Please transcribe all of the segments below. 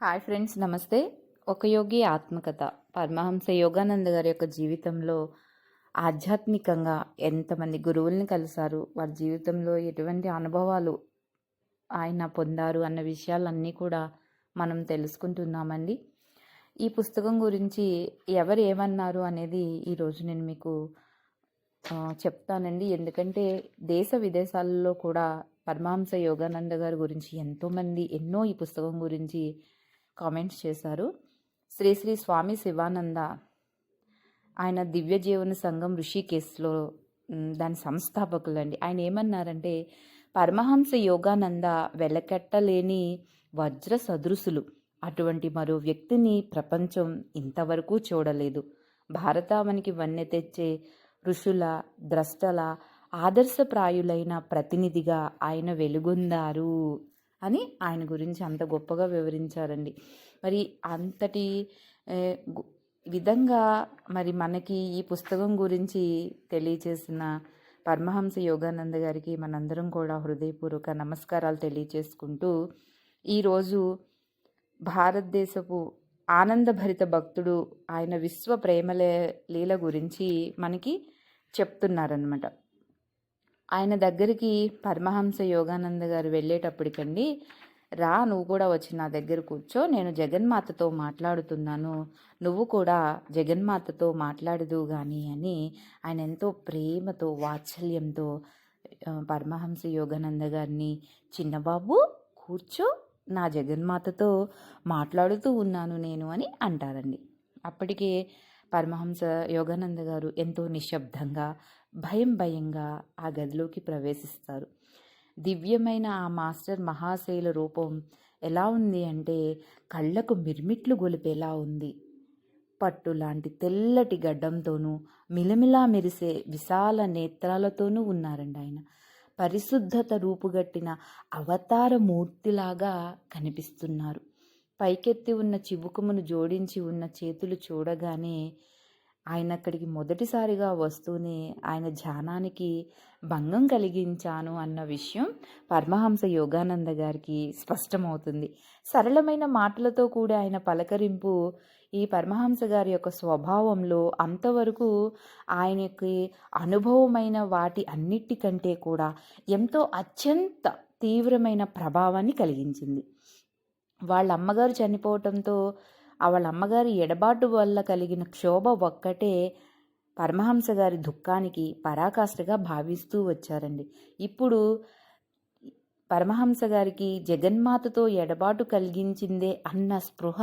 Hi friends నమస్తే. ఒక యోగి ఆత్మకథ. పరమహంస యోగానంద గారి యొక్క జీవితంలో ఆధ్యాత్మికంగా ఎంతమంది గురువుల్ని కలిశారు వారి జీవితంలో ఎటువంటి అనుభవాలు ఆయన పొందారు అన్న విషయాలన్నీ కూడా మనం తెలుసుకుంటున్నామండి. ఈ పుస్తకం గురించి ఎవరు ఏమన్నారు అనేది ఈరోజు నేను మీకు చెప్తానండి. ఎందుకంటే దేశ విదేశాలలో కూడా పరమహంస యోగానంద గారి గురించి ఎంతోమంది ఎన్నో ఈ పుస్తకం గురించి కామెంట్స్ చేశారు. శ్రీ శ్రీ స్వామి శివానంద ఆయన దివ్య జీవన సంఘం ఋషికేశ్లో మ్, దాని సంస్థాపకులండి. ఆయన ఏమన్నారంటే పరమహంస యోగానంద వెలకట్టలేని వజ్ర సదృశులు. అటువంటి మరో వ్యక్తిని ప్రపంచం ఇంతవరకు చూడలేదు. భారతావనికి వన్నె తెచ్చే ఋషుల ద్రష్టల ఆదర్శప్రాయులైన ప్రతినిధిగా ఆయన వెలుగొందారు. అని ఆయన గురించి అంత గొప్పగా వివరించారండి. మరి అంతటి విధంగా మరి మనకి ఈ పుస్తకం గురించి తెలియచేసిన పరమహంస యోగానంద గారికి మనందరం కూడా హృదయపూర్వక నమస్కారాలు తెలియచేసుకుంటూ ఈరోజు భారతదేశపు ఆనందభరిత భక్తుడు ఆయన విశ్వ ప్రేమలే లీల గురించి మనకి చెప్తున్నారనమాట ఆయన దగ్గరికి పరమహంస యోగానంద గారు వెళ్ళేటప్పటికండి రా నువ్వు కూడా వచ్చి నా దగ్గర కూర్చో నేను జగన్మాతతో మాట్లాడుతున్నాను. నువ్వు కూడా జగన్మాతతో మాట్లాడదు కానీ అని ఆయన ఎంతో ప్రేమతో వాత్సల్యంతో పరమహంస యోగానంద గారిని చిన్నబాబు కూర్చో నా జగన్మాతతో మాట్లాడుతూ ఉన్నాను నేను అని అంటారండి. అప్పటికే పరమహంస యోగానంద గారు ఎంతో నిశ్శబ్దంగా భయం భయంగా ఆ గదిలోకి ప్రవేశిస్తారు. దివ్యమైన ఆ మాస్టర్ మహాశైల రూపం ఎలా ఉంది అంటే కళ్ళకు మిర్మిట్లు గొలిపేలా ఉంది. పట్టు లాంటి తెల్లటి గడ్డంతోనూ మిలమిలా మెరిసే విశాల నేత్రాలతోనూ ఉన్నారండి ఆయన. పరిశుద్ధత రూపుగట్టిన అవతార మూర్తిలాగా కనిపిస్తున్నారు. పైకెత్తి ఉన్న చివుకుమును జోడించి ఉన్న చేతులు చూడగానే ఆయన అక్కడికి మొదటిసారిగా వస్తూనే ఆయన ధ్యానానికి భంగం కలిగించాను అన్న విషయం పరమహంస యోగానంద గారికి స్పష్టమవుతుంది. సరళమైన మాటలతో కూడా ఆయన పలకరింపు ఈ పరమహంస గారి యొక్క స్వభావంలో అంతవరకు ఆయనకి అనుభవమైన వాటి అన్నిటికంటే కూడా ఎంతో అత్యంత తీవ్రమైన ప్రభావాన్ని కలిగించింది. వాళ్ళ అమ్మగారు చనిపోవటంతో వాళ్ళ అమ్మగారి ఎడబాటు వల్ల కలిగిన క్షోభ ఒక్కటే పరమహంస గారి దుఃఖానికి పరాకాష్ఠగా భావిస్తూ వచ్చారండి. ఇప్పుడు పరమహంస గారికి జగన్మాతతో ఎడబాటు కలిగించిందే అన్న స్పృహ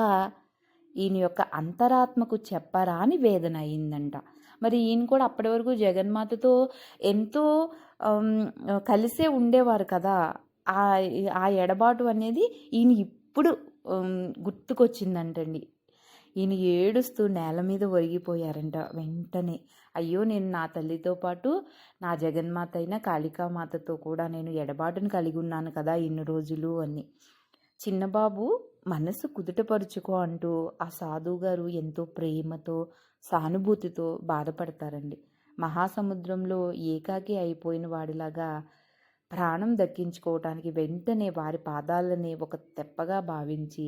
ఈయన యొక్క అంతరాత్మకు చెప్పరాని వేదన అయిందంట. మరి ఈయన కూడా అప్పటి వరకు జగన్మాతతో ఎంతో కలిసే ఉండేవారు కదా. ఆ ఆ ఎడబాటు అనేది ఈయన ఇప్పుడు గుర్తుకొచ్చిందంటండి. ఈయన ఏడుస్తూ నేల మీద ఒరిగిపోయారంట వెంటనే. అయ్యో నేను నా తల్లితో పాటు నా జగన్మాత అయిన కాళికామాతతో కూడా నేను ఎడబాటును కలిగి ఉన్నాను కదా ఇన్ని రోజులు అని. చిన్నబాబు మనసు కుదుటపరుచుకో అంటూ ఆ సాధువు గారు ఎంతో ప్రేమతో సానుభూతితో బాధపడతారండి. మహాసముద్రంలో ఏకాకి అయిపోయిన వాడిలాగా ప్రాణం దక్కించుకోవటానికి వెంటనే వారి పాదాలని ఒక తెప్పగా భావించి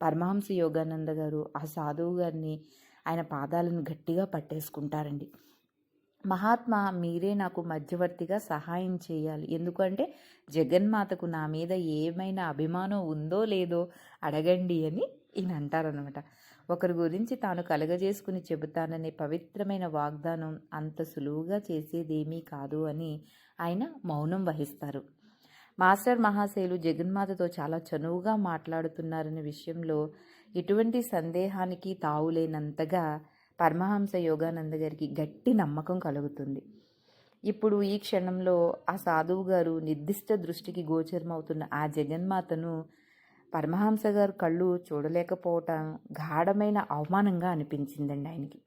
పరమహంస యోగానంద గారు ఆ సాధువు గారిని ఆయన పాదాలను గట్టిగా పట్టేసుకుంటారండి. మహాత్మా మీరే నాకు మధ్యవర్తిగా సహాయం చేయాలి. ఎందుకంటే జగన్మాతకు నా మీద ఏమైనా అభిమానం ఉందో లేదో అడగండి అని ఈయన అంటారనమాట ఒకరి గురించి తాను కలగజేసుకుని చెబుతాననే పవిత్రమైన వాగ్దానం అంత సులువుగా చేసేదేమీ కాదు అని ఆయన మౌనం వహిస్తారు. మాస్టర్ మహాశయులు జగన్మాతతో చాలా చనువుగా మాట్లాడుతున్నారనే విషయంలో ఎటువంటి సందేహానికి తావులేనంతగా పరమహంస యోగానంద గారికి గట్టి నమ్మకం కలుగుతుంది. ఇప్పుడు ఈ క్షణంలో ఆ సాధువు గారు నిర్దిష్ట దృష్టికి గోచరమవుతున్న ఆ జగన్మాతను పరమహంస గారు కళ్ళు చూడలేకపోవటం గాఢమైన అవమానంగా అనిపించిందండి ఆయనకి.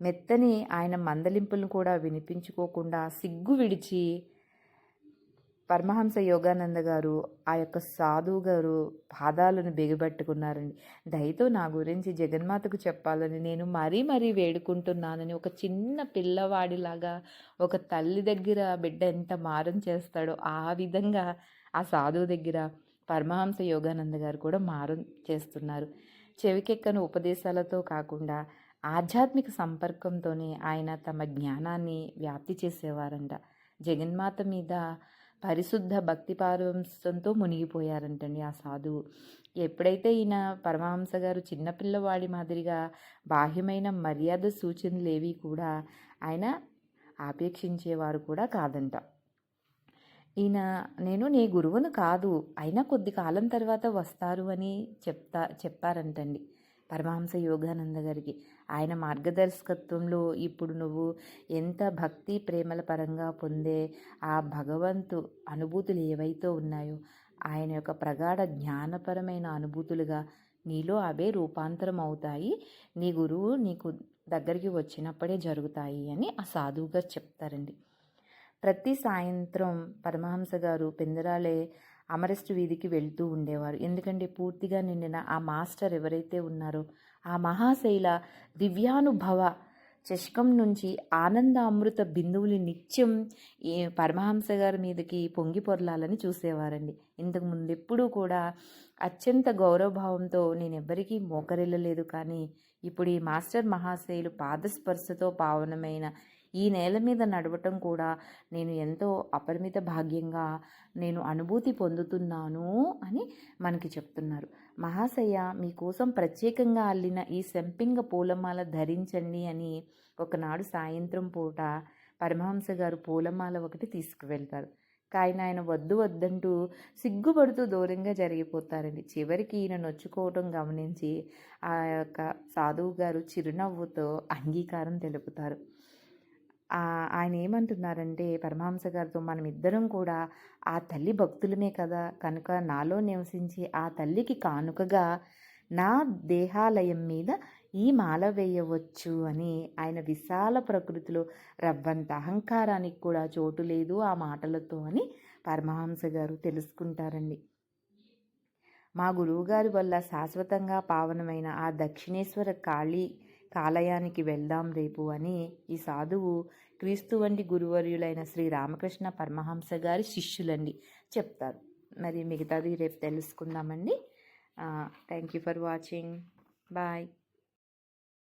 మెత్తని ఆయన మందలింపులను కూడా వినిపించుకోకుండా సిగ్గు విడిచి పరమహంస యోగానంద గారు ఆ యొక్క సాధువు గారు పాదాలను బిగబట్టుకున్నారండి. దయతో నా గురించి జగన్మాతకు చెప్పాలని నేను మరీ మరీ వేడుకుంటున్నానని ఒక చిన్న పిల్లవాడిలాగా ఒక తల్లి దగ్గర బిడ్డ ఎంత మారం చేస్తాడో ఆ విధంగా ఆ సాధువు దగ్గర పరమహంస యోగానంద గారు కూడా మారం చేస్తున్నారు. చెవికెక్కని ఉపదేశాలతో కాకుండా ఆధ్యాత్మిక సంపర్కంతోనే ఆయన తమ జ్ఞానాన్ని వ్యాప్తి చేసేవారంట. జగన్మాత మీద పరిశుద్ధ భక్తి పారవంశంతో మునిగిపోయారంటండి ఆ సాధువు. ఎప్పుడైతే ఈయన పరమహంస గారు చిన్నపిల్లవాడి మాదిరిగా బాహ్యమైన మర్యాద సూచనలు ఏవి కూడా ఆయన ఆపేక్షించేవారు కూడా కాదంట. ఈయన నేను నీ గురువును కాదు అయినా కొద్ది కాలం తర్వాత వస్తారు అని చెప్తా చెప్పారంటండి పరమహంస యోగానంద గారికి. ఆయన మార్గదర్శకత్వంలో ఇప్పుడు నువ్వు ఎంత భక్తి ప్రేమల పరంగా పొందే ఆ భగవంతు అనుభూతులు ఏవైతే ఉన్నాయో ఆయన యొక్క ప్రగాఢ జ్ఞానపరమైన అనుభూతులుగా నీలో అవే రూపాంతరం అవుతాయి. నీ గురువు నీకు దగ్గరికి వచ్చినప్పుడే జరుగుతాయి అని ఆ సాధువుగా చెప్తారండి. ప్రతి సాయంత్రం పరమహంస గారు పెందరాలే అమరెస్ట్ వీధికి వెళ్తూ ఉండేవారు. ఎందుకంటే పూర్తిగా నిండిన ఆ మాస్టర్ ఎవరైతే ఉన్నారో ఆ మహాశైల దివ్యానుభవ చషకం నుంచి ఆనంద అమృత బిందువులు నిత్యం ఈ పరమహంస గారి మీదకి పొంగి పొరలాలని చూసేవారండి. ఇంతకు ముందు ఎప్పుడూ కూడా అత్యంత గౌరవభావంతో నేను ఎవ్వరికీ మోకరిల్లలేదు. కానీ ఇప్పుడు ఈ మాస్టర్ మహాశైలు పాదస్పర్శతో పావనమైన ఈ నేల మీద నడవటం కూడా నేను ఎంతో అపరిమిత భాగ్యంగా నేను అనుభూతి పొందుతున్నాను అని మనకి చెప్తున్నారు. మహాశయ మీకోసం ప్రత్యేకంగా అల్లిన ఈ సెంపింగ పూలమాల ధరించండి అని ఒకనాడు సాయంత్రం పూట పరమహంస గారు పూలమాల ఒకటి తీసుకువెళ్తారు. కానీ ఆయన వద్దు వద్దంటూ సిగ్గుపడుతూ దూరంగా జరిగిపోతారండి. చివరికి ఈయన నొచ్చుకోవటం గమనించి ఆ యొక్క సాధువు గారు చిరునవ్వుతో అంగీకారం తెలుపుతారు. ఆయన ఏమంటున్నారంటే పరమహంస గారితో మనం ఇద్దరం కూడా ఆ తల్లి భక్తులమే కదా. కనుక నాలో నివసించి ఆ తల్లికి కానుకగా నా దేహాలయం మీద ఈ మాల వేయవచ్చు అని ఆయన విశాల ప్రకృతిలో రవ్వంత అహంకారానికి కూడా చోటు లేదు ఆ మాటలతో అని పరమహంస గారు తెలుసుకుంటారండి. మా గురువుగారి వల్ల శాశ్వతంగా పావనమైన ఆ దక్షిణేశ్వర కాళీ కాలయానికి వెళ్దాం రేపు అని ఈ సాధువు క్రీస్తు వంటి గురువర్యులైన శ్రీ రామకృష్ణ పరమహంస గారి శిష్యులండి చెప్తారు. మరి మిగతాది రేపు తెలుసుకుందామండి. Thank you for watching bye